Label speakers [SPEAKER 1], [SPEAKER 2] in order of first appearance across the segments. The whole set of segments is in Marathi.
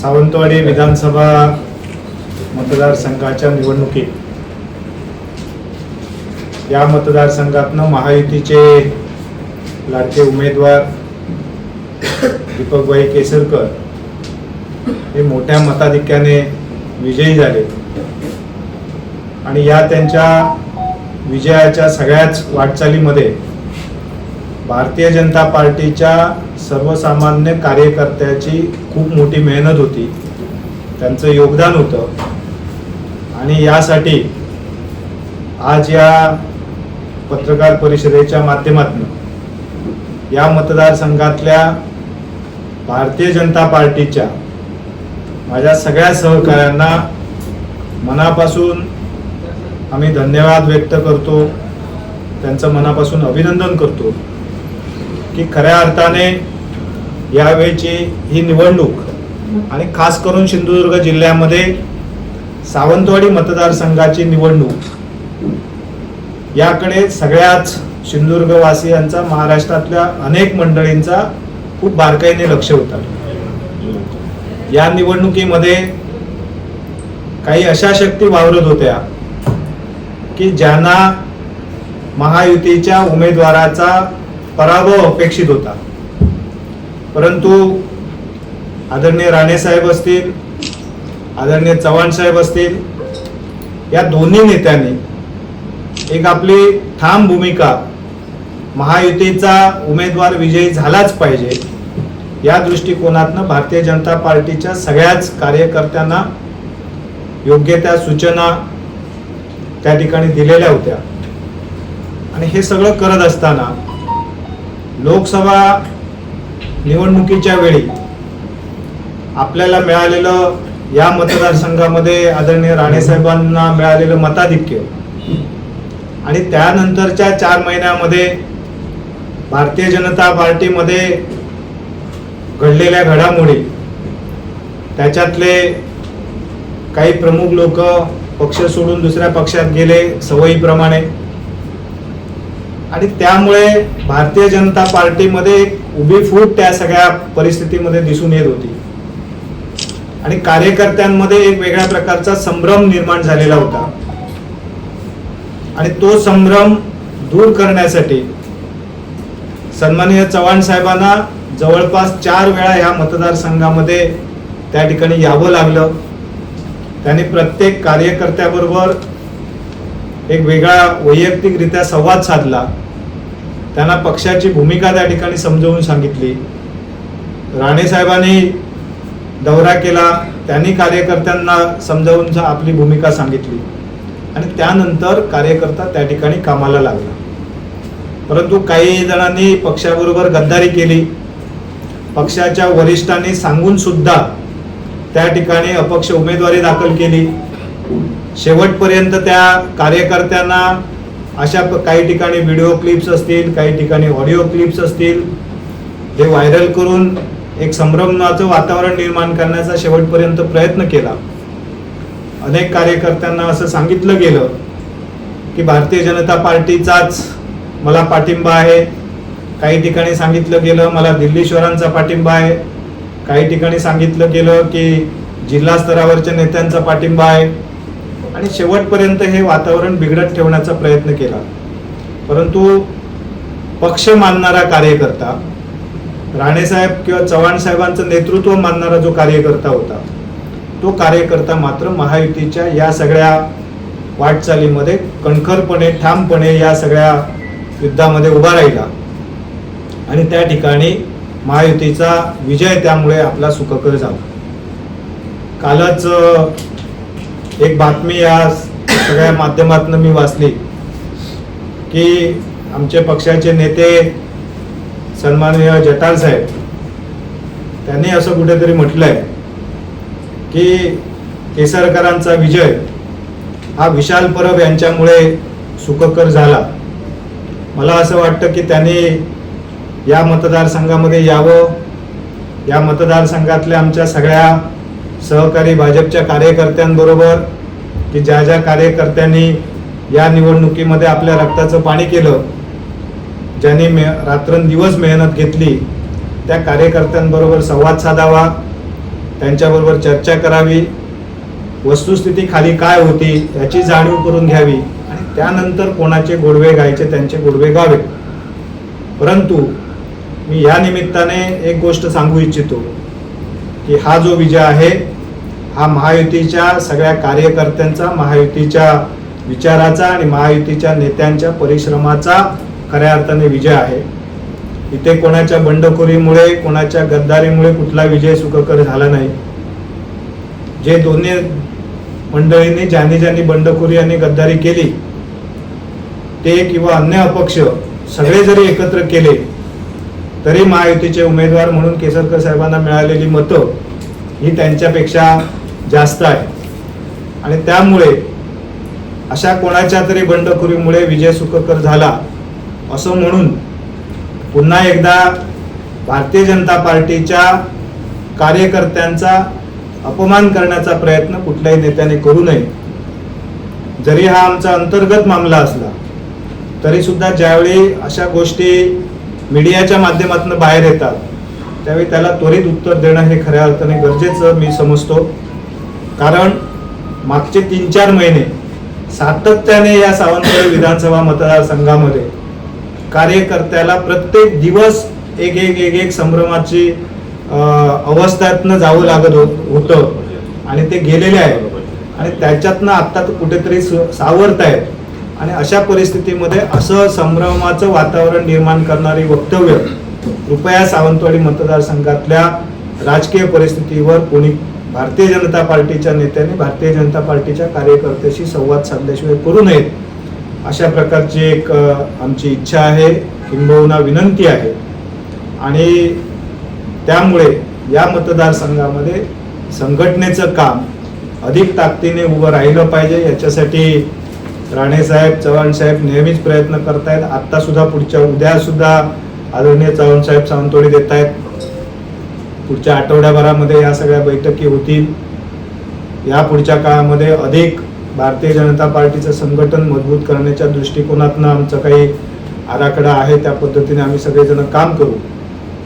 [SPEAKER 1] सावंतवाडी विधानसभा मतदारसंघाच्या निवडणुकीत. या मतदारसंघातनं महायुतीचे लाडके उमेदवार दीपकभाई केसरकर हे मोठ्या मताधिक्याने विजयी झाले. आणि या त्यांच्या विजयाच्या सगळ्याच वाटचालीमध्ये भारतीय जनता पार्टीच्या सर्वसामान्य कार्यकर्त्याची खूप मोठी मेहनत होती. त्यांचं योगदान होतं. आणि यासाठी आज या पत्रकार परिषदेच्या माध्यमातून या मतदारसंघातल्या भारतीय जनता पार्टीच्या माझ्या सगळ्या सहकाऱ्यांना मनापासून आम्ही धन्यवाद व्यक्त करतो. त्यांचं मनापासून अभिनंदन करतो. की खऱ्या अर्थाने यावेळची ही निवडणूक आणि खास करून सिंधुदुर्ग जिल्ह्यामध्ये सावंतवाडी मतदारसंघाची निवडणूक याकडे सगळ्याच सिंधुदुर्गवासियांचा महाराष्ट्रातल्या अनेक मंडळींचा खूप बारकाईने लक्ष होता. या निवडणुकीमध्ये काही अशा शक्ती वावरत होत्या की ज्यांना महायुतीच्या उमेदवाराचा पराभव अपेक्षित होता. परंतु आदरणीय राणेसाहेब असतील आदरणीय चव्हाण साहेब असतील या दोन्ही नेत्यांनी एक आपली ठाम भूमिका महायुतीचा उमेदवार विजयी झालाच पाहिजे या दृष्टिकोनातनं भारतीय जनता पार्टीच्या सगळ्याच कार्यकर्त्यांना योग्य त्या सूचना त्या ठिकाणी दिलेल्या होत्या. आणि हे सगळं करत असताना लोकसभा निवडणुकीच्या वेळी आपल्याला मिळालेलं या मतदारसंघामध्ये आदरणीय राणेसाहेबांना मिळालेलं मताधिक्य आणि त्यानंतरच्या चार महिन्यामध्ये भारतीय जनता पार्टीमध्ये घडलेल्या घडामोडी त्याच्यातले काही प्रमुख लोक पक्ष सोडून दुसऱ्या पक्षात गेले सवयीप्रमाणे. आणि त्यामुळे भारतीय जनता पार्टीमध्ये एक उभी फूट त्या सगळ्या परिस्थितीमध्ये दिसून येत होती. आणि कार्यकर्त्यांमध्ये एक वेगळ्या प्रकारचा संभ्रम निर्माण झालेला होता. आणि तो संभ्रम दूर करण्यासाठी सन्माननीय चव्हाण साहेबांना जवळपास चार वेळा ह्या मतदारसंघामध्ये त्या ठिकाणी यावं लागलं. त्यांनी प्रत्येक कार्यकर्त्याबरोबर एक वेगळा वैयक्तिकरित्या संवाद साधला. त्यांना पक्षाची भूमिका त्या ठिकाणी समजावून सांगितली. राणेसाहेबांनी दौरा केला त्यांनी कार्यकर्त्यांना समजावून आपली भूमिका सांगितली. आणि त्यानंतर कार्यकर्ता त्या ठिकाणी कामाला लागला. परंतु काही जणांनी पक्षाबरोबर गद्दारी केली. पक्षाच्या वरिष्ठांनी सांगून सुद्धा त्या ठिकाणी अपक्ष उमेदवारी दाखल केली. शेवटपर्यंत त्या कार्यकर्त्यांना अशा काही ठिकाणी व्हिडिओ क्लिप्स असतील काही ठिकाणी ऑडिओ क्लिप्स असतील हे व्हायरल करून एक संभ्रमाचं वातावरण निर्माण करण्याचा शेवटपर्यंत प्रयत्न केला. अनेक कार्यकर्त्यांना असं सांगितलं गेलं की भारतीय जनता पार्टीचाच मला पाठिंबा आहे. काही ठिकाणी सांगितलं गेलं मला दिल्लीश्वरांचा पाठिंबा आहे. काही ठिकाणी सांगितलं गेलं की जिल्हा स्तरावरच्या नेत्यांचा पाठिंबा आहे. आणि शेवटपर्यंत हे वातावरण बिघडत ठेवण्याचा प्रयत्न केला. परंतु पक्ष मानणारा कार्यकर्ता राणेसाहेब किंवा चव्हाण साहेबांचं नेतृत्व मानणारा जो कार्यकर्ता होता तो कार्यकर्ता मात्र महायुतीच्या या सगळ्या वाटचालीमध्ये कणखरपणे ठामपणे या सगळ्या युद्धामध्ये उभा राहिला. आणि त्या ठिकाणी महायुतीचा विजय त्यामुळे आपला सुखकर झाला. कालच एक बातमी या सगळ्या माध्यमातून मी वाचली की आमचे पक्षाचे नेते सन्माननीय जटाल साहेब त्यांनी असं कुठेतरी म्हटलंय की केसरकरांचा विजय हा विशाल परब यांच्यामुळे सुखकर झाला. मला असं वाटतं की त्यांनी या मतदारसंघामध्ये यावं. या मतदारसंघातल्या आमच्या सगळ्या सहकारी भाजपच्या कार्यकर्त्यांबरोबर की ज्या ज्या कार्यकर्त्यांनी या निवडणुकीमध्ये आपल्या रक्ताचं पाणी केलं ज्यांनी मे रात्रंदिवस मेहनत घेतली त्या कार्यकर्त्यांबरोबर संवाद साधावा त्यांच्याबरोबर चर्चा करावी वस्तुस्थिती खाली काय होती याची जाणीव करून घ्यावी आणि त्यानंतर कोणाचे गोडवे गायचे त्यांचे गोडवे गावे. परंतु मी या निमित्ताने एक गोष्ट सांगू इच्छितो की हा जो विजय आहे हा महायुतीच्या सगळ्या कार्यकर्त्यांचा महायुतीच्या विचाराचा आणि महायुतीच्या नेत्यांच्या परिश्रमाचा खऱ्या अर्थाने विजय आहे. इथे कोणाच्या बंडखोरीमुळे कोणाच्या गद्दारीमुळे कुठला विजय सुखकर झाला नाही. जे दोन्ही मंडळींनी ज्यांनी ज्यांनी बंडखोरी आणि गद्दारी केली ते किंवा अन्य अपक्ष सगळे जरी एकत्र केले तरी महायुतीचे उमेदवार म्हणून केसरकर साहेबांना मिळालेली मतं ही त्यांच्यापेक्षा जास्त आहे. आणि त्यामुळे अशा कोणाच्या तरी बंडखोरीमुळे विजय सुखकर झाला असं म्हणून पुन्हा एकदा भारतीय जनता पार्टीच्या कार्यकर्त्यांचा अपमान करण्याचा प्रयत्न कुठल्याही नेत्याने करू नये. जरी हा आमचा अंतर्गत मामला असला तरी सुद्धा ज्यावेळी अशा गोष्टी मीडियाच्या माध्यमातून बाहेर येतात त्यावेळी त्याला त्वरित उत्तर देणं हे खऱ्या अर्थाने गरजेचं मी समजतो. कारण मागचे तीन चार महिने सातत्याने या सावंतवाडी विधानसभा मतदारसंघामध्ये कार्यकर्त्याला प्रत्येक दिवस एक एक एक एक संभ्रमाची अवस्थातनं अवस्थेतनं जावं लागत हो होतं. आणि ते गेलेले आहे आणि त्याच्यातनं आत्ता तर कुठेतरी स- सावरत आहेत. आणि अशा परिस्थितीमध्ये असं संभ्रमाचं वातावरण निर्माण करणारी वक्तव्य कृपया सावंतवाडी मतदारसंघातल्या राजकीय परिस्थितीवर कोणी भारतीय जनता पार्टीच्या नेत्यांनी भारतीय जनता पार्टीच्या कार्यकर्त्याशी संवाद साधल्याशिवाय करू नयेत. अशा प्रकारची एक आमची इच्छा आहे किंबहुना विनंती आहे. आणि त्यामुळे या मतदारसंघामध्ये संघटनेचं काम अधिक ताकदीने उभं राहिलं पाहिजे. याच्यासाठी राणेसाहेब चव्हाण साहेब नेहमीच प्रयत्न करतायत. आहेत आत्तासुद्धा पुढच्या उद्यासुद्धा आदरणीय चव्हाणसाहेब साहेब देत आहेत पुढच्या आठवड्याभरामध्ये या सगळ्या बैठकी होतील. या पुढच्या काळामध्ये अधिक भारतीय जनता पार्टीचं संघटन मजबूत करण्याच्या दृष्टिकोनातनं आमचं काही आराखडा आहे त्या पद्धतीने आम्ही सगळेजण काम करू.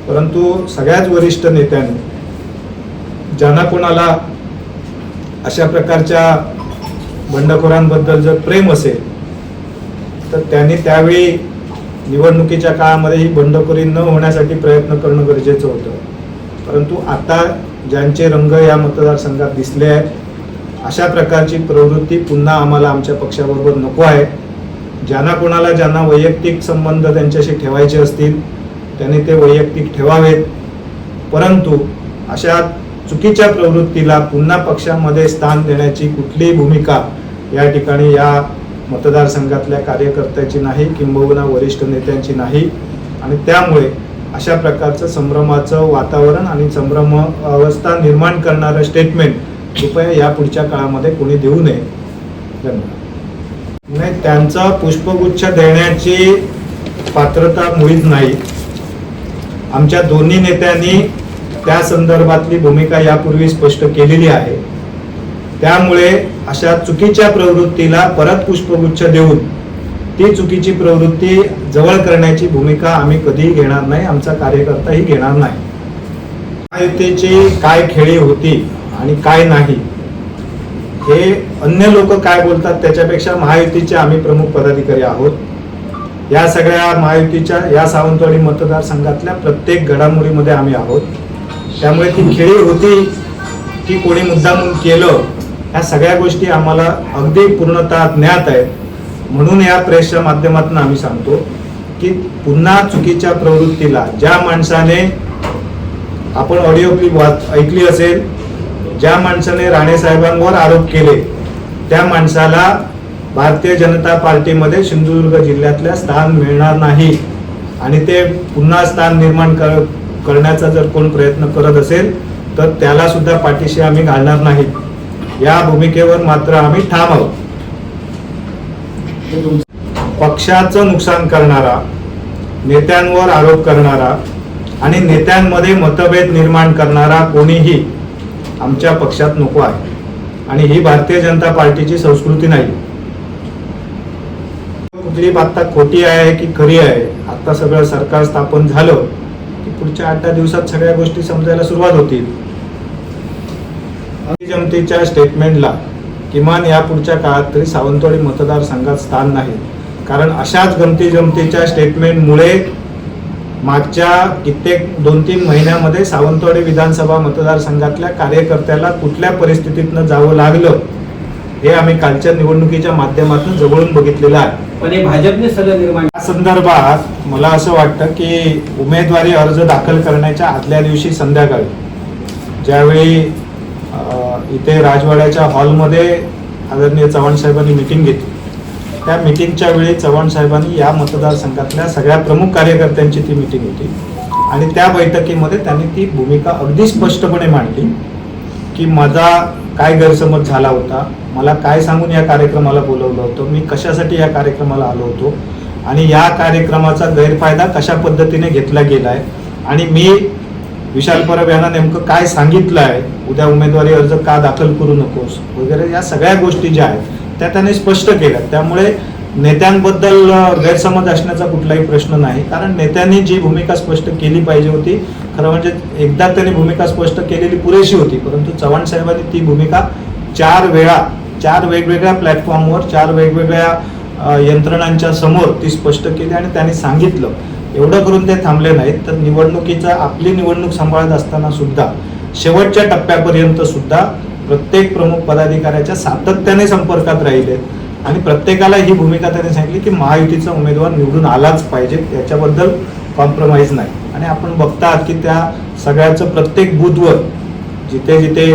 [SPEAKER 1] परंतु सगळ्याच वरिष्ठ नेत्यांनी ज्यांना कोणाला अशा प्रकारच्या बंडखोरांबद्दल जर प्रेम असेल तर त्यांनी त्यावेळी निवडणुकीच्या काळामध्ये ही बंडखोरी न होण्यासाठी प्रयत्न करणं गरजेचं होतं. परंतु आता ज्यांचे रंग या मतदारसंघात दिसले आहेत अशा प्रकारची प्रवृत्ती पुन्हा आम्हाला आमच्या पक्षाबरोबर नको आहे. ज्यांना कोणाला ज्यांना वैयक्तिक संबंध त्यांच्याशी ठेवायचे असतील त्यांनी ते वैयक्तिक ठेवावेत. परंतु अशा चुकीच्या प्रवृत्तीला पुन्हा पक्षामध्ये स्थान देण्याची कुठलीही भूमिका या ठिकाणी या मतदारसंघातल्या कार्यकर्त्याची नाही किंबहुना वरिष्ठ नेत्यांची नाही. आणि त्यामुळे अशा प्रकारचं संभ्रमाचं वातावरण आणि संभ्रम अवस्था निर्माण करणारं स्टेटमेंट कृपया या पुढच्या काळामध्ये कोणी देऊ नये. धन्यवाद. नाही त्यांचा पुष्पगुच्छ देण्याची पात्रता मुळीच नाही. आमच्या दोन्ही नेत्यांनी त्या संदर्भातली भूमिका यापूर्वी स्पष्ट केलेली आहे. त्यामुळे अशा चुकीच्या प्रवृत्तीला परत पुष्पगुच्छ देऊन ती चुकीची प्रवृत्ती जवळ करण्याची भूमिका आम्ही कधीही घेणार नाही आमचा कार्यकर्ताही घेणार नाही. महायुतीची काय खेळी होती आणि काय नाही हे अन्य लोक काय बोलतात त्याच्यापेक्षा महायुतीचे आम्ही प्रमुख पदाधिकारी आहोत. या सगळ्या महायुतीच्या या सावंतवाडी मतदारसंघातल्या प्रत्येक घडामोडीमध्ये आम्ही आहोत. त्यामुळे ती खेळी होती की कोणी मुद्दामून केलं ह्या सगळ्या गोष्टी आम्हाला अगदी पूर्णतः ज्ञात आहेत. म्हणून या प्रेसच्या माध्यमातून आम्ही सांगतो. की पुन्हा चुकीच्या प्रवृत्तीला ज्या माणसाने आपण ऑडिओ क्लिप वाच ऐकली असेल ज्या माणसाने राणे साहेबांवर आरोप केले त्या माणसाला भारतीय जनता पार्टीमध्ये सिंधुदुर्ग जिल्ह्यातल्या स्थान मिळणार नाही. आणि ते पुन्हा स्थान निर्माण कर करण्याचा जर कोण प्रयत्न करत असेल तर त्याला सुद्धा पाठीशी आम्ही घालणार नाही. या भूमिकेवर मात्र आम्ही ठाम आहोत. पक्षाचं नुकसान करणारा नेत्यांवर आरोप करणारा आणि नेत्यांमध्ये मतभेद निर्माण करणारा कोणीही आमच्या पक्षात नको आहे. आणि ही भारतीय जनता पार्टीची संस्कृती नाही. कुठली आता खोटी आहे की खरी आहे? आता सगळं सरकार स्थापन झालं की पुढच्या आठ दहा दिवसात सगळ्या गोष्टी समजायला सुरुवात होतील. जनतेच्या स्टेटमेंटला किमान या पुढच्या काळात तरी सावंतवाडी मतदारसंघात स्थान नाही. कारण अशाच गमती जमतीच्या स्टेटमेंटमुळे मागच्या कित्येक दोन तीन महिन्यामध्ये सावंतवाडी विधानसभा मतदारसंघातल्या कार्यकर्त्याला कुठल्या परिस्थितीतनं जावं लागलं हे आम्ही कालच्या निवडणुकीच्या माध्यमातून जवळून बघितलेलं आहे.
[SPEAKER 2] पण हे भाजपने सगळं निर्माण
[SPEAKER 1] या संदर्भात मला असं वाटतं की उमेदवारी अर्ज दाखल करण्याच्या आदल्या दिवशी संध्याकाळी ज्यावेळी अ, इथे राजवाड्याच्या हॉलमध्ये आदरणीय चव्हाण साहेबांनी मिटिंग घेतली. त्या मिटिंगच्या वेळी चव्हाण साहेबांनी या मतदारसंघातल्या सगळ्या प्रमुख कार्यकर्त्यांची ती मिटिंग होती. आणि त्या बैठकीमध्ये त्यांनी ती भूमिका अगदी स्पष्टपणे मांडली की माझा काय गैरसमज झाला होता मला काय सांगून या कार्यक्रमाला बोलवलं होतं मी कशासाठी या कार्यक्रमाला आलो होतो आणि या कार्यक्रमाचा गैरफायदा कशा पद्धतीने घेतला गेला आहे आणि मी विशाल परब यांना नेमकं काय सांगितलं आहे उद्या उमेदवारी अर्ज का दाखल करू नकोस वगैरे या सगळ्या गोष्टी ज्या आहेत त्या त्याने स्पष्ट केल्या त्यामुळे नेत्यांबद्दल गैरसमज असण्याचा कुठलाही प्रश्न नाही. कारण नेत्यांनी जी भूमिका स्पष्ट केली पाहिजे होती खरं म्हणजे एकदा त्यांनी भूमिका स्पष्ट केलेली पुरेशी होती परंतु चव्हाण साहेबांनी ती भूमिका चार वेळा चार वेगवेगळ्या प्लॅटफॉर्मवर चार वेगवेगळ्या यंत्रणांच्या समोर ती स्पष्ट केली आणि त्यांनी सांगितलं. एवढं करून ते थांबले नाहीत तर निवडणुकीचा आपली निवडणूक सांभाळत असताना सुद्धा शेवटच्या टप्प्यापर्यंत सुद्धा प्रत्येक प्रमुख पदाधिकाऱ्याच्या सातत्याने संपर्कात राहिले. आणि प्रत्येकाला ही भूमिका त्यांनी सांगितली की महायुतीचा उमेदवार निवडून आलाच पाहिजे याच्याबद्दल कॉम्प्रोमाइज नाही. आणि आपण बघतात की त्या सगळ्याचं प्रत्येक बूथवर जिथे जिथे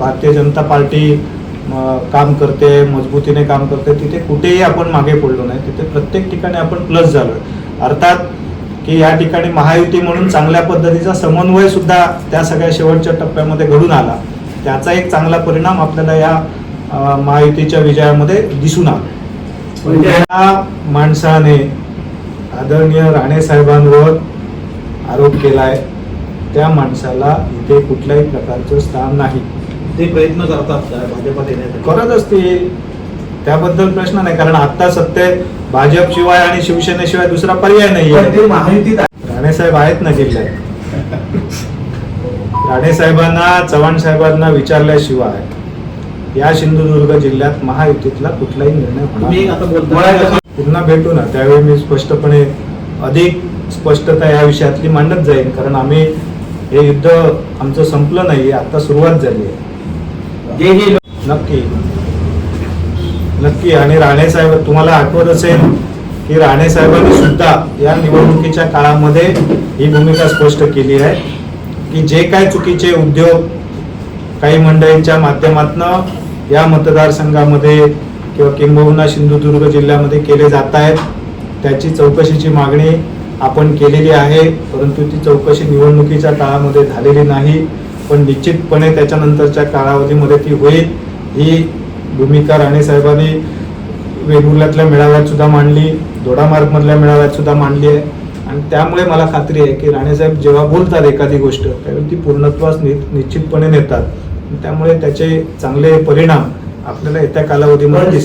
[SPEAKER 1] भारतीय जनता पार्टी काम करते मजबूतीने काम करते तिथे कुठेही आपण मागे पडलो नाही. तिथे प्रत्येक ठिकाणी आपण प्लस झालो अर्थात की या ठिकाणी महायुती म्हणून चांगल्या पद्धतीचा समन्वय सुद्धा त्या सगळ्या शेवटच्या टप्प्यामध्ये घडून आला. त्याचा एक चांगला परिणाम आपल्याला या महायुतीच्या विजयामध्ये दिसून आला.
[SPEAKER 2] म्हणजे?
[SPEAKER 1] या माणसाने आदरणीय राणे साहेबांवर आरोप केलाय. त्या माणसाला इथे कुठल्याही प्रकारचं स्थान नाही.
[SPEAKER 3] ते प्रयत्न करतात भाजपात येण्यासाठी
[SPEAKER 1] करत असतील. त्याबद्दल प्रश्न नाही कारण आता सत्तेत भाजप शिवाय आणि शिवसेनेशिवाय दुसरा पर्याय
[SPEAKER 2] आहे.
[SPEAKER 1] राणे साहेब आहेत ना जिल्ह्यात. राणे साहेबांना चव्हाण साहेबांना विचारल्याशिवाय या सिंधुदुर्ग जिल्ह्यात महायुतीतला कुठलाही निर्णय होणार पुन्हा भेटू ना. त्यावेळी मी स्पष्टपणे अधिक स्पष्टता या विषयातली मांडत जाईन. कारण आम्ही हे युद्ध आमचं संपलं नाही आता सुरुवात झाली आहे. नक्की. नक्की. आणि राणे साहेब तुम्हाला आठवत असेल की राणे साहेबांनी सुद्धा या निवडणुकीच्या काळामध्ये ही भूमिका स्पष्ट केली आहे. की जे काय चुकीचे उद्योग काही मंडळींच्या माध्यमातनं या मतदारसंघामध्ये किंवा किंबहुना सिंधुदुर्ग जिल्ह्यामध्ये केले जात आहेत त्याची चौकशीची मागणी आपण केलेली आहे परंतु ती चौकशी निवडणुकीच्या काळामध्ये झालेली नाही पण निश्चितपणे त्याच्यानंतरच्या कालावधीमध्ये ती होईल ही भूमिका राणे साहेबांनी मेळाव्यात सुद्धा मांडली दोडामार्गमधल्या मेळाव्यात सुद्धा मांडली आहे. आणि त्यामुळे मला खात्री आहे की राणेसाहेब जेव्हा बोलतात एखादी गोष्ट त्यावेळी ती पूर्णत्वास नि- निश्चितपणे नेतात. त्यामुळे त्याचे चांगले परिणाम आपल्याला येत्या कालावधीमध्ये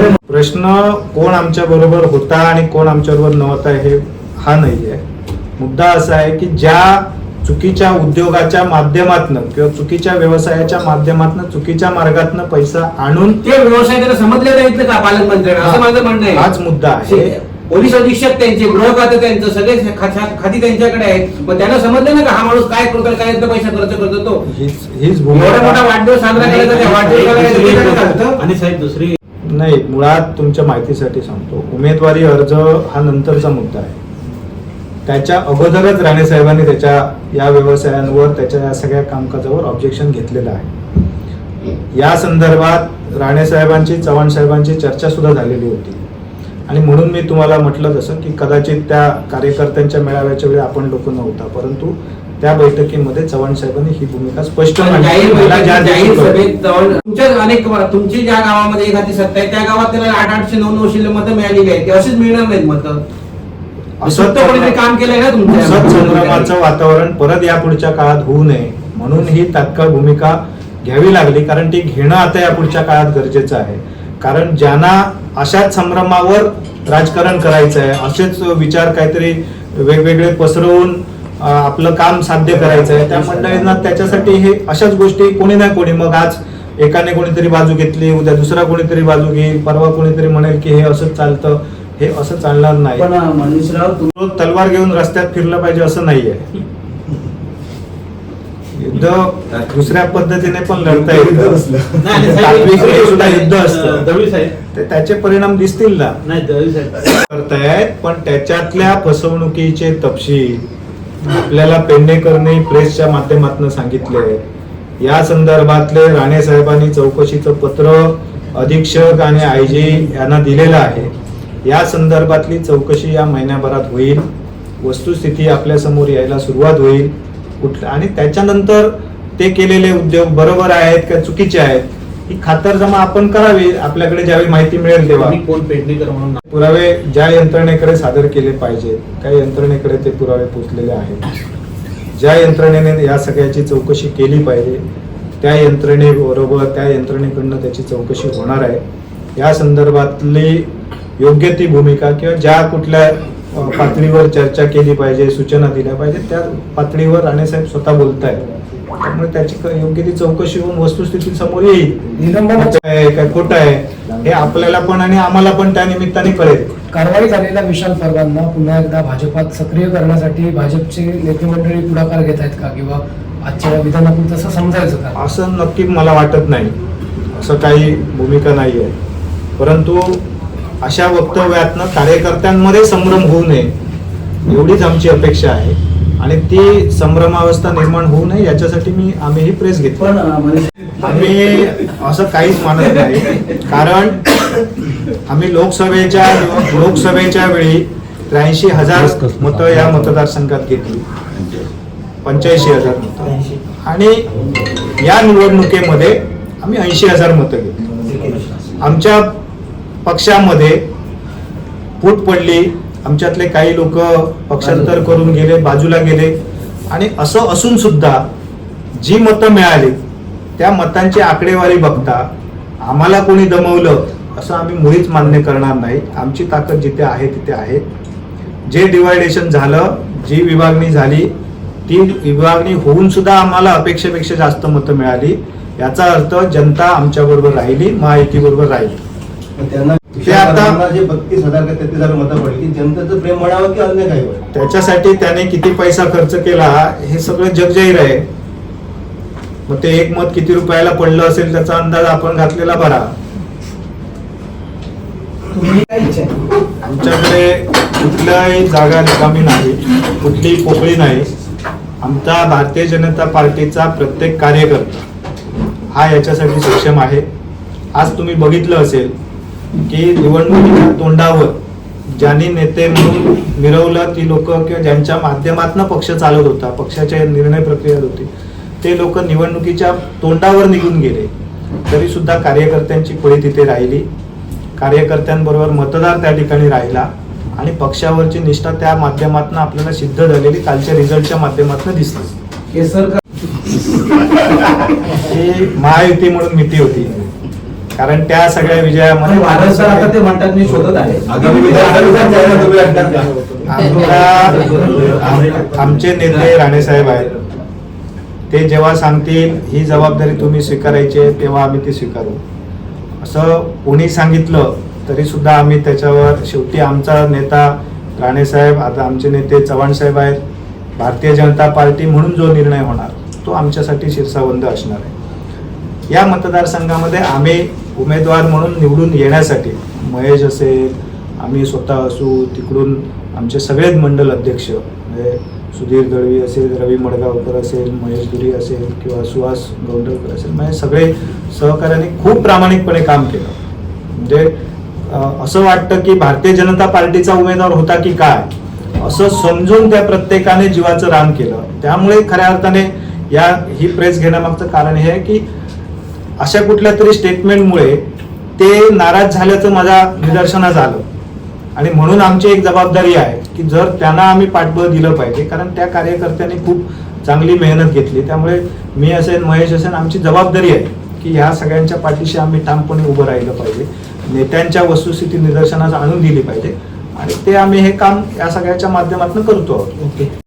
[SPEAKER 2] पण-
[SPEAKER 1] प्रश्न कोण आमच्या बरोबर होता आणि कोण आमच्या बरोबर नव्हता हे हा नाही आहे मुद्दा असा आहे की ज्या चुकीच्या उद्योगाच्या माध्यमातनं किंवा चुकीच्या व्यवसायाच्या माध्यमातनं चुकीच्या मार्गातनं पैसा आणून
[SPEAKER 2] ते व्यवसाय समजले नाहीत का पालकमंत्र्यांना?
[SPEAKER 1] हाच मुद्दा आहे.
[SPEAKER 2] पोलीस अधीक्षक त्यांचे गृह खाते त्यांचं सगळे खाती त्यांच्याकडे आहेत. पण त्यांना समजलं ना का हा माणूस काय करतो काय पैसा खर्च करतो तो? एवढा मोठा वाढदिवस साजरा करायचा?
[SPEAKER 3] गोष्ट- आणि साहेब दुसरी
[SPEAKER 1] नाही मुळात तुमच्या माहितीसाठी सांगतो. उमेदवारी अर्ज हा नंतरचा मुद्दा आहे. त्याच्या अगोदरच राणे साहेबांनी त्याच्या या व्यवसायांवर त्याच्या या सगळ्या कामकाजावर ऑब्जेक्शन घेतलेलं आहे. या संदर्भात राणे साहेबांची चव्हाण साहेबांची चर्चा सुद्धा झालेली होती. आणि म्हणून मी तुम्हाला म्हटलं जसं की कदाचित त्या कार्यकर्त्यांच्या मेळाव्याच्या वेळी आपण लोक नव्हता परंतु त्या बैठकीमध्ये चव्हाण साहेबांनी ही भूमिका स्पष्ट
[SPEAKER 2] अनेक तुमची ज्या गावामध्ये एखादी सत्ता आहे त्या गावात त्याला आठ आठशे नऊ नऊशे मतं मिळालेली आहेत. ते अशीच मिळणार नाहीत मतं. काम केलंय ना
[SPEAKER 1] संग्रामाचं वातावरण परत या पुढच्या काळात होऊ नये. म्हणून ही तात्काळ भूमिका घ्यावी लागली कारण ती घेणं आता या पुढच्या काळात गरजेचं आहे. कारण ज्यांना अशाच संभ्रमावर राजकारण करायचं आहे असेच विचार काहीतरी वेगवेगळे पसरवून आपलं काम साध्य करायचं आहे त्या मंडळींना त्याच्यासाठी हे अशाच गोष्टी कोणी ना कोणी मग आज एकाने कोणीतरी बाजू घेतली उद्या दुसरा कोणीतरी बाजू घेईल परवा कोणीतरी म्हणेल की हे असंच चालतं हे असं चालणार नाही.
[SPEAKER 4] पण मनीषराव
[SPEAKER 1] तलवार घेऊन रस्त्यात फिरलं पाहिजे असं नाहीये. युद्ध दुसऱ्या पद्धतीने पण लढता येतं. युद्ध असतं. ते त्याचे परिणाम दिसतील ना?
[SPEAKER 3] नाही दळवी साहेब.
[SPEAKER 1] करतायत पण त्याच्यातल्या फसवणुकीचे तपशील आपल्याला पेडणेकरने प्रेसच्या माध्यमातून सांगितले. या संदर्भातले राणे साहेबांनी चौकशीचं पत्र अधीक्षक आणि आय जी यांना दिलेलं आहे. या संदर्भातली चौकशी या महिन्याभरात होईल. वस्तुस्थिती आपल्यासमोर यायला सुरुवात होईल. कुठल्या आणि त्याच्यानंतर ते केलेले उद्योग बरोबर आहेत का चुकीचे आहेत ही खातरजमा आपण करावी आपल्याकडे ज्यावेळी माहिती मिळेल तेव्हा.
[SPEAKER 3] कोण पेडणेकर म्हणून
[SPEAKER 1] पुरावे ज्या यंत्रणेकडे सादर केले पाहिजेत त्या यंत्रणेकडे ते पुरावे पोचलेले आहेत. ज्या यंत्रणेने या सगळ्याची चौकशी केली पाहिजे त्या यंत्रणेबरोबर त्या यंत्रणेकडनं त्याची चौकशी होणार आहे. या संदर्भातली योग्य ती भूमिका किंवा ज्या कुठल्या पातळीवर चर्चा केली पाहिजे सूचना दिल्या पाहिजे त्या पातळीवर राणेसाहेब स्वतः बोलत आहेत त्यामुळे त्याची योग्य ती चौकशी होऊन वस्तुस्थिती समोर येईल. आहे काय खोटं आहे? हे आपल्याला पण आणि आम्हाला पण त्या निमित्ताने कळेल.
[SPEAKER 5] कारवाई झालेल्या विशाल परवांना पुन्हा एकदा भाजपात सक्रिय करण्यासाठी भाजपचे नेते मंडळी पुढाकार घेत आहेत का? किंवा आजच्या विधानातून तसं समजायचं का?
[SPEAKER 1] असं नक्की मला वाटत नाही. असं काही भूमिका नाही आहे परंतु अशा वक्तव्यातनं कार्यकर्त्यांमध्ये संभ्रम होऊ नये. एवढीच आमची अपेक्षा आहे. आणि ती संभ्रमावस्था निर्माण होऊ नये याच्यासाठी मी आम्ही ही प्रेस
[SPEAKER 4] पण मनीष
[SPEAKER 1] आम्ही असं काहीच मानत नाही. कारण आम्ही लोकसभेच्या लोकसभेच्या वेळी त्र्याऐंशी हजार मतं या मतदारसंघात घेतली. पंच्याऐंशी हजार मतं. आणि या निवडणुकीमध्ये आम्ही ऐंशी हजार मतं घेतली. आमच्या पक्षामध्ये फूट पडली. आमच्यातले काही लोक पक्षांतर करून गेले बाजूला गेले. आणि असं असून सुद्धा जी मतं मिळाली त्या मतांची आकडेवारी बघता आम्हाला कोणी दमवलं असं आम्ही मुळीच मान्य करणार नाही. आमची ताकद जिथे आहे तिथे आहे. जे डिवायडेशन झालं जी विभागणी झाली ती विभागणी होऊन सुद्धा आम्हाला अपेक्षेपेक्षा जास्त मतं मिळाली. याचा अर्थ जनता आमच्याबरोबर राहिली महायुतीबरोबर राहिली.
[SPEAKER 6] त्यांना
[SPEAKER 1] ते आता-
[SPEAKER 6] जे बत्तीस हजार का तेहतीस हजार मतं पडली जनतेचं प्रेम म्हणावं की अन्य काही होय
[SPEAKER 1] त्याच्यासाठी त्याने किती पैसा खर्च केला हे सगळं जगजाहीर आहे. मग ते एक मत किती रुपयाला पडलं असेल त्याचा अंदाज आपण घातलेला बरा? आमच्याकडे कुठल्याही जागा रिकामी नाही कुठलीही पोकळी नाही. आमचा भारतीय जनता पार्टीचा प्रत्येक कार्यकर्ता हा याच्यासाठी सक्षम आहे. आज तुम्ही बघितलं असेल की निवडणुकीच्या तोंडावर ज्यांनी नेते म्हणून मिरवलं ती लोक किंवा ज्यांच्या माध्यमातून पक्ष चालत होता पक्षाच्या निर्णय प्रक्रियेत होती ते लोक निवडणुकीच्या तोंडावर निघून गेले. तरी सुद्धा कार्यकर्त्यांची पळी तिथे राहिली. कार्यकर्त्यांबरोबर मतदार त्या ठिकाणी राहिला आणि पक्षावरची निष्ठा त्या माध्यमातून आपल्याला सिद्ध झालेली कालच्या रिझल्टच्या माध्यमातून दिसली.
[SPEAKER 2] हे
[SPEAKER 1] ही महायुती म्हणून मिती होती. कारण त्या सगळ्या विजयामध्ये
[SPEAKER 2] सर आता ते म्हणतात मी शोधत आहे.
[SPEAKER 1] आमचे नेते राणे साहेब आहेत. ते जेव्हा सांगतील ही जबाबदारी तुम्ही स्वीकारायची आहे तेव्हा आम्ही ती स्वीकारू. असं कोणी सांगितलं तरी सुद्धा आम्ही त्याच्यावर शेवटी आमचा नेता राणे साहेब आता आमचे नेते चव्हाण साहेब आहेत. भारतीय जनता पार्टी म्हणून जो निर्णय होणार तो आमच्यासाठी शिरसावंद असणार आहे. या मतदारसंघामध्ये आम्ही उमेदवार म्हणून निवडून येण्यासाठी महेश असेल आम्ही स्वतः असू तिकडून आमचे सगळेच मंडल अध्यक्ष म्हणजे सुधीर दळवी असेल रवी मडगावकर असेल महेश दुरी असेल किंवा सुहास गौंडलकर असेल म्हणजे सगळे सहकाऱ्यांनी खूप प्रामाणिकपणे काम केलं. म्हणजे असं वाटतं की भारतीय जनता पार्टीचा उमेदवार होता की काय असं समजून त्या प्रत्येकाने जीवाचं रान केलं. त्यामुळे खऱ्या अर्थाने या ही प्रेस घेण्यामागचं कारण हे आहे की अशा कुठल्या तरी स्टेटमेंटमुळे ते नाराज झाल्याचं माझ्या निदर्शनास आलं. आणि म्हणून आमची एक जबाबदारी आहे की जर त्यांना आम्ही पाठबळ दिलं पाहिजे कारण त्या कार्यकर्त्यांनी खूप चांगली मेहनत घेतली. त्यामुळे मी असेन महेश असेन आमची जबाबदारी आहे की ह्या सगळ्यांच्या पाठीशी आम्ही ठामपणे उभं राहिलं पाहिजे. नेत्यांच्या वस्तुस्थिती निदर्शनास आणून दिली पाहिजे. आणि ते आम्ही हे काम या सगळ्याच्या माध्यमातून करतो आहोत.
[SPEAKER 2] ओके.